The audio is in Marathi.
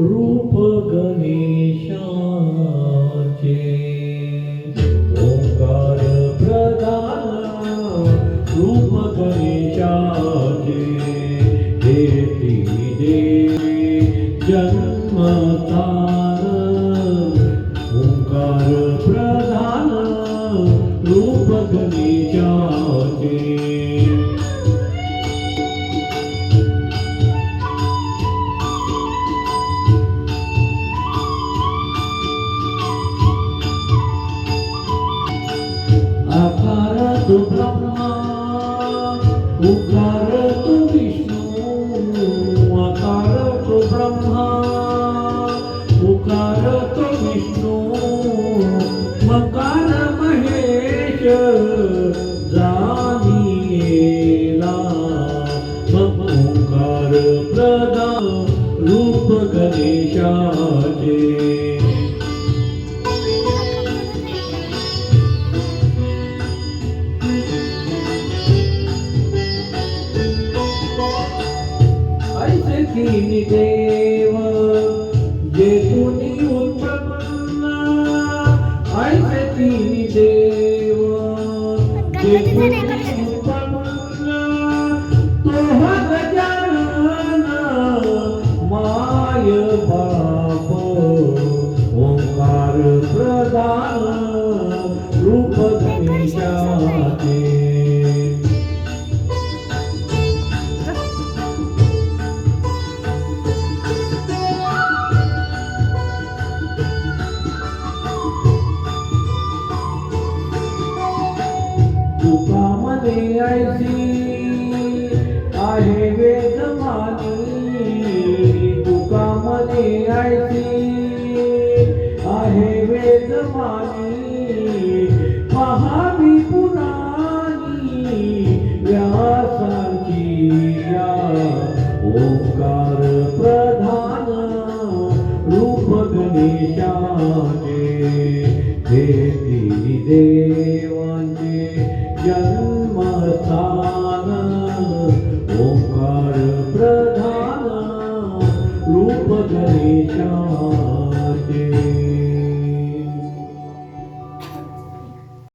रूप गणेशाचे. ओंकार प्रधान रूप गणेशाचे. हे देवी जन्मतार. ओंकार प्रधान रूप गणेशाचे. आकार तू ब्रह्मा उकार तू विष्णू आकार तू ब्रह्मा उकार तू विष्णू मकार महेश जानीला मग ओंकार प्रदान रूप गणेशाचे. देव जे तुनी उत्पन्न ऐसे तीन देव जे तुनी उत्पन्न तो गजानन माय बाप ओंकार प्रदान रूप गणेशाचे तुकामध्ये ऐसी आहे वेदमानी. तुकामध्ये ऐसी आहे वेदमानी. महावी पुराणी व्यासांची या ओंकार प्रधान रूप गणेशाचे. देवा Yeah.